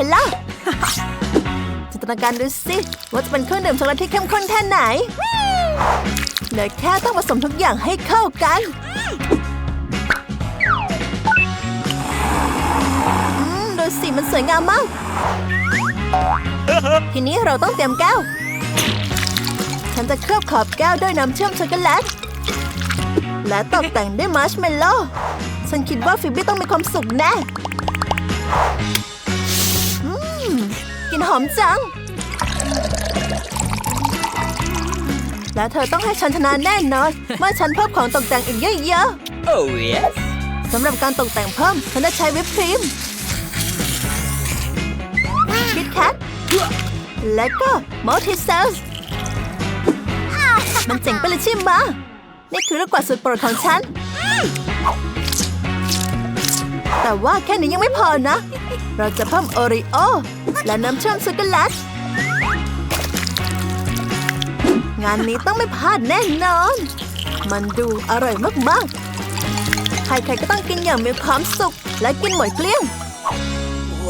ห็นล่ะจินตนาการดูสิ ว่าจะเป็นเครื่องดื่มช็อกโกแลตที่เข้มข้นแค่ไหนเหลือแค่ต้องผสมทุกอย่างให้เข้ากันดูสิมันสวยงามมาก ทีนี้เราต้องเตรียมแก้ว ฉันจะเคลือบขอบแก้วด้วยน้ำเชื่อมช็อกโกแลต และตกแต่งด้วยมาร์ชเมลโล่ฉันคิดว่าฟิบบี้ต้องมีความสุขแน่ นหอมจัง และเธอต้องให้ฉันชนะแน่นอนเมื่อฉันเพิ่มของตกแต่งอีกเยอะ Oh, yes. ๆสำหรับการตกแต่งเพิ่ม ฉันจะใช้วิปครีมคิดแคทและก็มัลติเซลส์มันเจ๋งไปเลยใช่ไหมะนี่คือลูกกวาดสุดโปรดของฉัน แต่ว่าแค่นี้ยังไม่พอนะ เราจะเพิ่มโอริโอ และน้ำเชื่อมช็อกโกแลต งานนี้ต้องไม่พลาดแน่นอน มันดูอร่อยมากๆ ใครๆก็ต้องกินอย่างมีความสุข และกินหมดเกลี้ยง